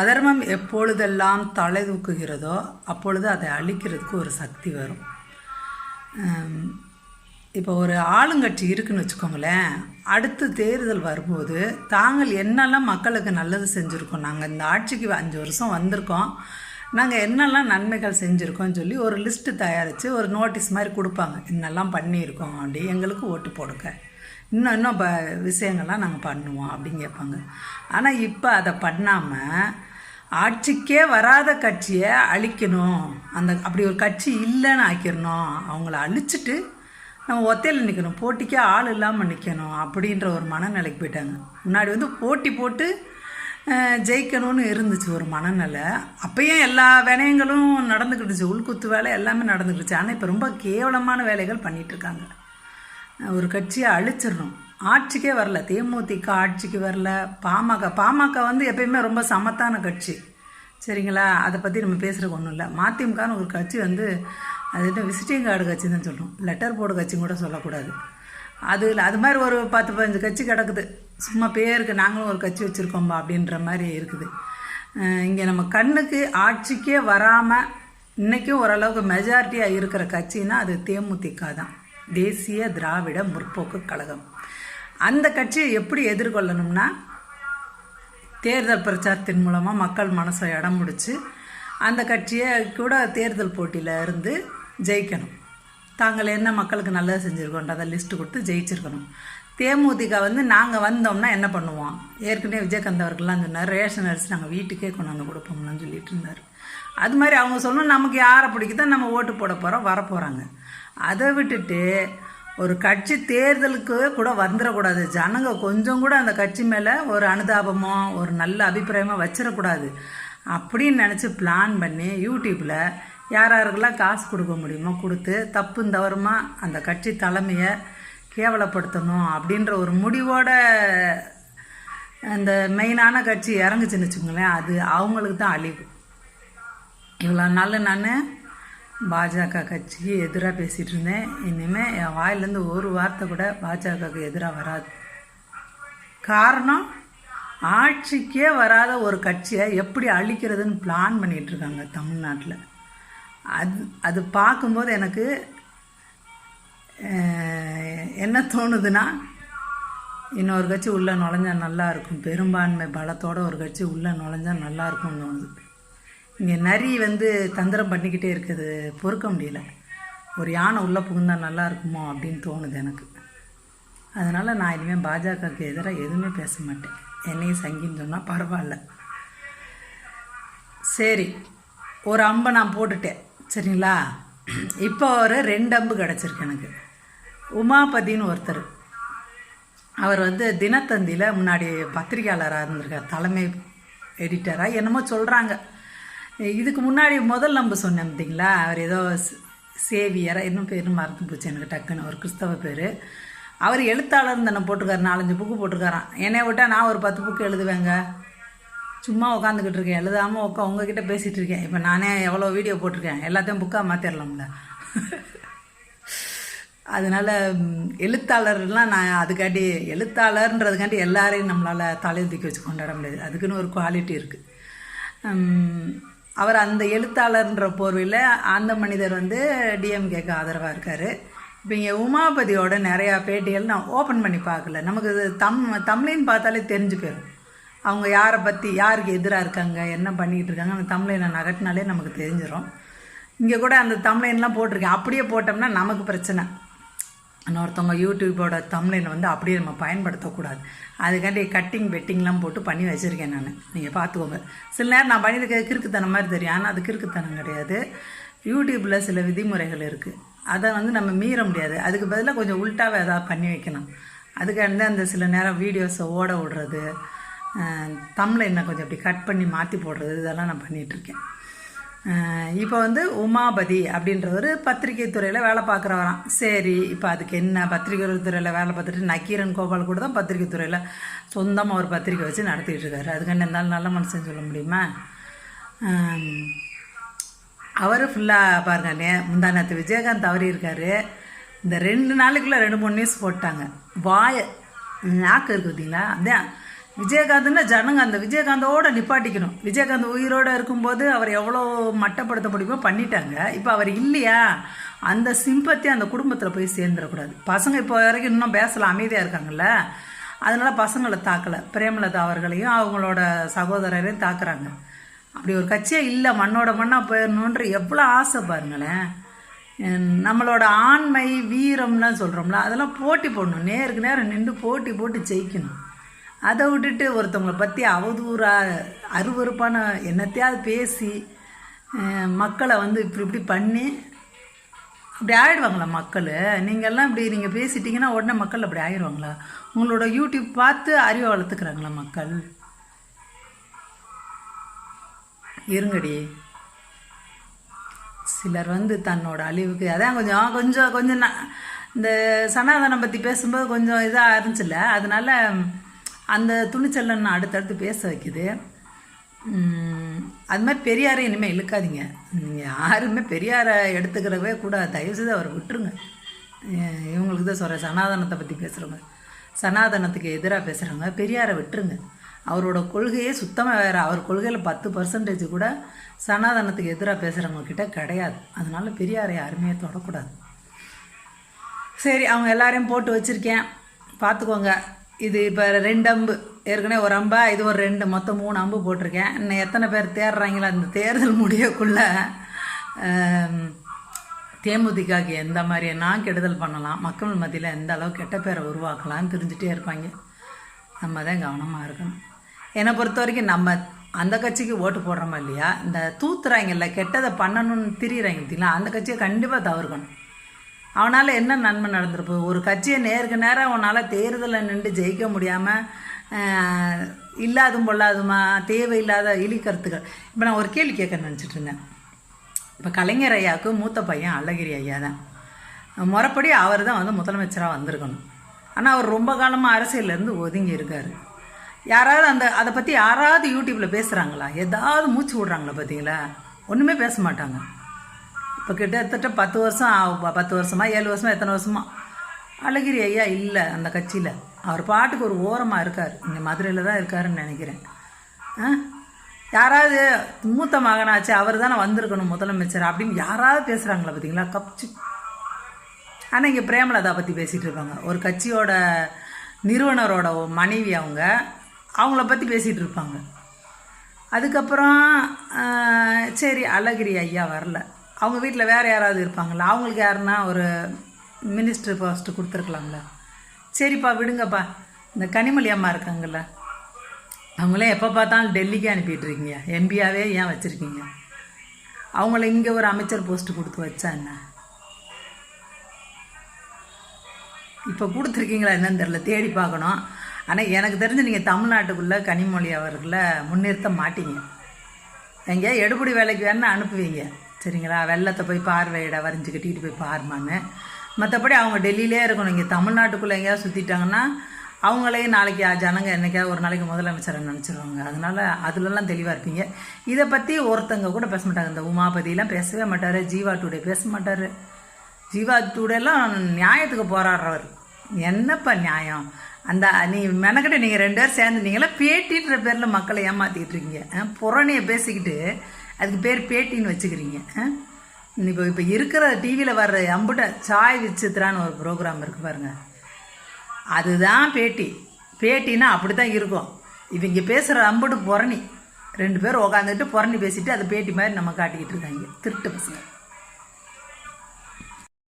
அதர்மம் எப்பொழுதெல்லாம் தலை தூக்குகிறதோ அப்பொழுது அதை அழிக்கிறதுக்கு ஒரு சக்தி வரும். இப்போ ஒரு ஆளுங்கட்சி இருக்குன்னு வச்சுக்கோங்களேன் அடுத்து தேர்தல் வரும்போது தாங்கள் என்னெல்லாம் மக்களுக்கு நல்லது செஞ்சுருக்கோம் நாங்கள் இந்த ஆட்சிக்கு அஞ்சு வருஷம் வந்திருக்கோம் நாங்கள் என்னெல்லாம் நன்மைகள் செஞ்சுருக்கோம்னு சொல்லி ஒரு லிஸ்ட்டு தயாரித்து ஒரு நோட்டீஸ் மாதிரி கொடுப்பாங்க. என்னெல்லாம் பண்ணியிருக்கோம் அப்படி எங்களுக்கு ஓட்டு போடுங்க. இன்னும் இன்னும் ப விஷயங்கள்லாம் நாங்கள் பண்ணுவோம் அப்படின்னு கேட்பாங்க. ஆனால் இப்போ அதை பண்ணாமல் ஆட்சிக்கே வராத கட்சியை அழிக்கணும். அந்த அப்படி ஒரு கட்சி இல்லைன்னு ஆக்கிடணும் அவங்கள அழிச்சிட்டு நம்ம ஒத்தையில் நிற்கணும் போட்டிக்கே ஆள் இல்லாமல் நிற்கணும் அப்படின்ற ஒரு மனநிலைக்கு போயிட்டாங்க. முன்னாடி வந்து போட்டி போட்டு ஜெயிக்கணும்னு இருந்துச்சு ஒரு மனநிலை. அப்பயும் எல்லா வினயங்களும் நடந்துக்கிட்டுச்சு உள்குத்து வேலை எல்லாமே நடந்துக்கிட்டுச்சு ஆனால் இப்போ ரொம்ப கேவலமான வேலைகள் பண்ணிகிட்ருக்காங்க இருக்காங்க. ஒரு கட்சியை அழிச்சிடணும் ஆட்சிக்கே வரல. தேமுதிக ஆட்சிக்கு வரல. பாமக பாமக வந்து எப்பயுமே ரொம்ப சமத்தான கட்சி. சரிங்களா? அதை பற்றி நம்ம பேசுகிறதுக்கு ஒன்றும் இல்லை. மதிமுகன்னு ஒரு கட்சி வந்து அது என்ன விசிட்டிங் கார்டு கட்சி தான் சொல்லணும் லெட்டர் போர்டு கட்சின்னு கூட சொல்லக்கூடாது. அது அது மாதிரி ஒரு பத்து பதினஞ்சு கட்சி கிடக்குது. சும்மா பேருக்கு நாங்களும் ஒரு கட்சி வச்சுருக்கோம்பா அப்படின்ற மாதிரி இருக்குது. இங்கே நம்ம கண்ணுக்கு ஆட்சிக்கே வராமல் இன்றைக்கும் ஓரளவுக்கு மெஜாரிட்டியாக இருக்கிற கட்சின்னா அது தேமுதிக தான். தேசிய திராவிட முற்போக்கு கழகம். அந்த கட்சியை எப்படி எதிர்கொள்ளணும்னா தேர்தல் பிரச்சாரத்தின் மூலமாக மக்கள் மனசை இடம் பிடிச்சி அந்த கட்சியை கூட தேர்தல் போட்டியில் இருந்து ஜெயிக்கணும். தாங்கள் என்ன மக்களுக்கு நல்லது செஞ்சுருக்கோன்றதை லிஸ்ட்டு கொடுத்து ஜெயிச்சிருக்கணும். தேமுதிக வந்து நாங்கள் வந்தோம்னா என்ன பண்ணுவோம்? ஏற்கனவே விஜயகாந்த் அவர்கள்லாம் சொன்னார் ரேஷன் அரிசி நாங்கள் வீட்டுக்கே கொண்டாந்து கொடுப்போம்னு சொல்லிட்டு இருந்தார். அது மாதிரி அவங்க சொல்லணும் நமக்கு யாரை பிடிக்குதோ நம்ம ஓட்டு போட போகிறோம் வரப்போகிறாங்க அதை விட்டுட்டு ஒரு கட்சி தேர்தலுக்கு கூட வந்துடக்கூடாது ஜனங்க கொஞ்சம் கூட அந்த கட்சி மேலே ஒரு அனுதாபமோ ஒரு நல்ல அபிப்பிராயமோ வச்சிடக்கூடாது அப்படின்னு நினச்சி பிளான் பண்ணி யூடியூப்பில் யாராருக்கெல்லாம் காசு கொடுக்க முடியுமோ கொடுத்து தப்பு தவறுமா அந்த கட்சி தலைமையை கேவலப்படுத்தணும் அப்படின்ற ஒரு முடிவோட அந்த மெயினான கட்சி இறங்குச்சுன்னு வச்சுக்கோங்களேன் அது அவங்களுக்கு தான் அழிவு. இவ்வளோ நாள் நான் பாஜக கட்சிக்கு எதிராக பேசிகிட்டு இருந்தேன். இனிமேல் என் வாயிலேருந்து ஒரு வார்த்தை கூட பாஜகவுக்கு எதிராக வராது. காரணம் ஆட்சிக்கே வராத ஒரு கட்சியை எப்படி அழிக்கிறதுன்னு பிளான் பண்ணிகிட்ருக்காங்க தமிழ்நாட்டில். அது அது பார்க்கும்போது எனக்கு என்ன தோணுதுன்னா இன்னொரு கட்சி உள்ளே நுழைஞ்சால் நல்லா இருக்கும். பெரும்பான்மை பலத்தோட ஒரு கட்சி உள்ளே நுழைஞ்சால் நல்லா இருக்கும்னு தோணுது. இங்கே நரி வந்து தந்திரம் பண்ணிக்கிட்டே இருக்குது. பொறுக்க முடியல. ஒரு யானை உள்ளே புகுந்தா நல்லா இருக்குமோ அப்படின்னு தோணுது எனக்கு. அதனால் நான் இனிமேல் பாஜகவுக்கு எதிராக எதுவுமே பேச மாட்டேன். என்னையும் சங்கின்னு சொன்னால் பரவாயில்ல. சரி ஒரு அம்பை நான் போட்டுட்டேன். சரிங்களா? இப்போ ஒரு ரெண்டு அம்பு கிடச்சிருக்கு எனக்கு. உமாபதின்னு ஒருத்தர். அவர் வந்து தினத்தந்தியில் முன்னாடி பத்திரிகையாளராக இருந்திருக்கார். தலைமை எடிட்டராக என்னமோ சொல்கிறாங்க இதுக்கு முன்னாடி முதல் நம்ம சொன்னேன் பார்த்தீங்களா அவர் ஏதோ சேவியராக இன்னும் பேர் மறந்து போச்சு எனக்கு டக்குன்னு. ஒரு கிறிஸ்தவ பேர். அவர் எழுத்தாளர் தானே போட்டிருக்காரு. நாலஞ்சு புக்கு போட்டிருக்காராம். என்னை விட்டால் நான் ஒரு பத்து புக்கு எழுதுவேங்க. சும்மா உட்காந்துக்கிட்டு இருக்கேன். எழுதாமல் உட்கா உங்ககிட்ட பேசிகிட்டு இருக்கேன். இப்போ நானே எவ்வளோ வீடியோ போட்டிருக்கேன். எல்லாத்தையும் புக்காக மாற்றிடலாம்ல அதனால் எழுத்தாளர்லாம் நான் அதுக்காண்டி எழுத்தாளர்ன்றதுக்காண்டி எல்லாரையும் நம்மளால் தலையை தூக்கி வச்சு கொண்டாட முடியாது. அதுக்குன்னு ஒரு குவாலிட்டி இருக்குது அவர் அந்த எழுத்தாளர்ன்ற போர்வையில் அந்த மனிதர் வந்து டிஎம்கேக்கு ஆதரவாக இருக்கார். இப்போ இங்கே உமாபதியோட நிறையா பேட்டிகள் நான் ஓப்பன் பண்ணி பார்க்கல. நமக்கு இது தம் தமிழின்னு பார்த்தாலே தெரிஞ்சு போயிடும் அவங்க யாரை பற்றி யாருக்கு எதிராக இருக்காங்க என்ன பண்ணிகிட்டு இருக்காங்க அந்த தமிழை நகட்டினாலே நமக்கு தெரிஞ்சிடும் இங்கே கூட அந்த தமிழைன்லாம் போட்டிருக்கேன் அப்படியே போட்டோம்னா நமக்கு பிரச்சனை. இன்னொருத்தவங்க யூடியூபோட தமிழில் வந்து அப்படியே நம்ம பயன்படுத்தக்கூடாது. அதுக்காண்டி கட்டிங் வெட்டிங்லாம் போட்டு பண்ணி வச்சுருக்கேன் நான். நீங்கள் பார்த்துக்கோங்க. சில நேரம் நான் பண்ணியிருக்க கிறுக்குத்தனம் மாதிரி தெரியும். ஆனால் அது கிறுக்குத்தனம் கிடையாது. யூடியூப்பில் சில விதிமுறைகள் இருக்குது அதை வந்து நம்ம மீற முடியாது. அதுக்கு பதிலாக கொஞ்சம் உல்ட்டாவே ஏதாவது பண்ணி வைக்கலாம் அதுக்காண்டி அந்த சில நேரம் வீடியோஸை ஓட விடுறது தமிழை என்ன கொஞ்சம் அப்படி கட் பண்ணி மாற்றி போடுறது இதெல்லாம் நான் பண்ணிகிட்ருக்கேன் இப்போ வந்து உமாபதி அப்படின்றவர் பத்திரிகை துறையில் வேலை பார்க்குறவராம். சரி இப்போ அதுக்கு என்ன பத்திரிகை துறையில் வேலை பார்த்துட்டு நக்கீரன் கோபால் கூட தான் பத்திரிகை துறையில் சொந்தமாக ஒரு பத்திரிக்கை வச்சு நடத்திட்டு இருக்காரு. அதுக்காண்டி இருந்தாலும் நல்ல மனுஷன் சொல்ல முடியுமா? அவர் ஃபுல்லாக பாருங்க நே முந்தா விஜயகாந்த் தவறி இருக்கார். இந்த ரெண்டு நாளைக்குள்ளே ரெண்டு மூணு நியூஸ் போட்டாங்க. வாய நாக்கு இருக்கு பார்த்தீங்களா அதான் விஜயகாந்த்னா ஜனங்க அந்த விஜயகாந்தோட நிப்பாட்டிக்கணும். விஜயகாந்த் உயிரோடு இருக்கும்போது அவர் எவ்வளோ மட்டப்படுத்த முடியுமோ பண்ணிட்டாங்க. இப்போ அவர் இல்லையா? அந்த சிம்பத்தி அந்த குடும்பத்தில் போய் சேர்ந்துடக்கூடாது. பசங்க இப்போ வரைக்கும் இன்னும் பேசலாம் அமைதியாக இருக்காங்கல்ல? அதனால் பசங்களை தாக்கலை. பிரேமலதா அவர்களையும் அவங்களோட சகோதரரையும் தாக்குறாங்க. அப்படி ஒரு கட்சியே இல்லை. மண்ணோட மண்ணாக போயிடணுன்ற எவ்வளோ ஆசை பாருங்களேன். நம்மளோட ஆண்மை வீரம்லாம் சொல்கிறோம்ல அதெல்லாம் போட்டி போடணும். நேருக்கு நேரம் நின்று போட்டி போட்டு ஜெயிக்கணும். அதை விட்டுட்டு ஒருத்தவங்களை பற்றி அவதூறாக அருவருப்பான என்னத்தையாவது பேசி மக்களை வந்து இப்படி இப்படி பண்ணி அப்படி ஆயிடுவாங்களா மக்கள்? நீங்கள்லாம் இப்படி நீங்கள் பேசிட்டிங்கன்னா உடனே மக்கள் அப்படி ஆயிடுவாங்களா? உங்களோட யூடியூப் பார்த்து அறிவை வளர்த்துக்கிறாங்களா மக்கள்? இருங்கடி. சிலர் வந்து தன்னோட அழிவுக்கு அதான் கொஞ்சம் கொஞ்சம் கொஞ்சம் நான் இந்த சனாதனம் பற்றி பேசும்போது கொஞ்சம் இதாக இருந்துச்சுல்ல? அதனால அந்த துணிச்சல் நான் அடுத்தடுத்து பேச வைக்குது. அது மாதிரி பெரியாரை இனிமேல் இழுக்காதீங்க. நீங்கள் யாருமே பெரியாரை எடுத்துக்கிறவே கூட தயவுசெய்து அவரை விட்டுருங்க. இவங்களுக்கு தான் சொல்கிறேன் சனாதனத்தை பற்றி பேசுகிறவங்க சனாதனத்துக்கு எதிராக பேசுகிறவங்க பெரியாரை விட்டுருங்க. அவரோட கொள்கையே சுத்தமாக வேறு. அவர் கொள்கையில் பத்து பர்சன்டேஜ் கூட சனாதனத்துக்கு எதிராக பேசுகிறவங்க கிட்ட கிடையாது. அதனால பெரியாரை யாருமே தொடக்கூடாது. சரி அவங்க எல்லாரையும் போட்டு வச்சுருக்கேன். பார்த்துக்கோங்க இது இப்போ ரெண்டு அம்பு. ஏற்கனவே ஒரு அம்பா இது ஒரு ரெண்டு மொத்தம் மூணு அம்பு போட்டிருக்கேன். இன்னும் எத்தனை பேர் தேடுறாங்களோ அந்த தேர்தல் முடியக்குள்ள தேமுதிகாக்கு எந்த மாதிரி நான் கெடுதல் பண்ணலாம் மக்கள் மத்தியில் எந்த அளவு கெட்ட பேரை உருவாக்கலாம்னு தெரிஞ்சுட்டே இருப்பாங்க. நம்ம தான் கவனமாக இருக்கணும். என்னை பொறுத்த வரைக்கும் நம்ம அந்த கட்சிக்கு ஓட்டு போடுறோமா இல்லையா? இந்த தூத்துறாங்கல்ல கெட்டதை பண்ணணும்னு திரியிறாங்க பார்த்தீங்களா? அந்த கட்சியை கண்டிப்பாக தவிர்க்கணும். அவனால் என்ன நன்மை நடந்திருப்போம் ஒரு கட்சியை நேருக்கு நேரம் அவனால் தேர்தலில் நின்று ஜெயிக்க முடியாமல் இல்லாதும் பொல்லாதுமா தேவையில்லாத இழிக்கருத்துக்கள் இப்போ நான் ஒரு கேள்வி கேட்க நினச்சிட்டு இருந்தேன். இப்போ கலைஞர் ஐயாவுக்கு மூத்த பையன் அழகிரி ஐயா தான். முறைப்படி அவர் தான் வந்து முதலமைச்சராக வந்திருக்கணும். ஆனால் அவர் ரொம்ப காலமாக அரசியலேருந்து ஒதுங்கி இருக்கார். யாராவது அந்த அதை பற்றி யாராவது யூடியூப்பில் பேசுகிறாங்களா ஏதாவது மூச்சு விடுறாங்களா பார்த்தீங்களா ஒன்றுமே பேச மாட்டாங்க. இப்போ கிட்டத்தட்ட பத்து வருஷம் ஆகும். பத்து வருஷமா ஏழு வருஷமா எத்தனை வருஷமா? அழகிரி ஐயா இல்லை அந்த கட்சியில். அவர் பாட்டுக்கு ஒரு ஓரமாக இருக்கார். இங்கே மதுரையில் தான் இருக்காருன்னு நினைக்கிறேன். ஆ? யாராவது மூத்த மகனாச்சு அவர் தானே வந்திருக்கணும் முதலமைச்சர் அப்படின்னு யாராவது பேசுகிறாங்களா பார்த்தீங்களா கப்ச்சு. ஆனால் இங்கே பிரேமலதா பற்றி பேசிகிட்டு இருப்பாங்க. ஒரு கட்சியோட நிறுவனரோட மனைவி அவங்க அவங்கள பற்றி பேசிகிட்டு இருப்பாங்க. அதுக்கப்புறம் சரி அழகிரி ஐயா வரல. அவங்க வீட்டில் வேறு யாராவது இருப்பாங்களா அவங்களுக்கு யாருன்னா ஒரு மினிஸ்டர் போஸ்ட்டு கொடுத்துருக்கலாம்ல. சரிப்பா விடுங்கப்பா. இந்த கனிமொழி அம்மா இருக்காங்கல்ல அவங்களே எப்போ பார்த்தாலும் டெல்லிக்கு அனுப்பிட்டுருக்கீங்க எம்பியாவே ஏன் வச்சுருக்கீங்க? அவங்கள இங்கே ஒரு அமைச்சர் போஸ்ட்டு கொடுத்து வச்சா என்ன? இப்போ கொடுத்துருக்கீங்களா என்னன்னு தெரில தேடி பார்க்கணும். ஆனால் எனக்கு தெரிஞ்சு நீங்கள் தமிழ்நாட்டுக்குள்ளே கனிமொழி அவர்களை முன்னிறுத்த மாட்டீங்க. எங்கேயா எடுபடி வேலைக்கு வேணா அனுப்புவீங்க. சரிங்களா? வெள்ளத்தை போய் பார்வையிட வரைஞ்சி கட்டிட்டு போய் பாருமான்னு மற்றபடி அவங்க டெல்லியிலே இருக்கணும். இங்கே தமிழ்நாட்டுக்குள்ளே எங்கேயாவது சுற்றிட்டாங்கன்னா அவங்களே நாளைக்கு ஜனங்க என்னைக்காவது ஒரு நாளைக்கு முதலமைச்சரை நினச்சிருவாங்க. அதனால அதுலலாம் தெளிவாக இருப்பீங்க. இதை பற்றி ஒருத்தங்க கூட பேச மாட்டாங்க. இந்த உமாபதியெலாம் பேசவே மாட்டார். ஜீவா டூடே பேச மாட்டார். ஜீவா டூடேலாம் நியாயத்துக்கு போராடுறவர். என்னப்பா நியாயம்? அந்த நீ மெனக்கிட்ட நீங்கள் ரெண்டு பேரும் சேர்ந்து நீங்களாம் பேட்டின்ற பேரில் மக்களை ஏமாற்றிக்கிட்டு இருக்கீங்க. புறணியை பேசிக்கிட்டு அதுக்கு பேர் பேட்டின்னு வச்சுக்கிறீங்க. இப்போ இப்போ இருக்கிற டிவியில் வர்ற அம்புட்ட சாய் விசித்ரான்னு ஒரு ப்ரோக்ராம் இருக்குது பாருங்கள் அதுதான் பேட்டி. பேட்டின்னா அப்படி தான் இருக்கும். இவங்க பேசுகிற அம்புட்டு புறணி ரெண்டு பேரும் உக்காந்துட்டு புறணி பேசிட்டு அதை பேட்டி மாதிரி நம்ம காட்டிக்கிட்டு இருக்காங்க. திருட்டு பசங்க.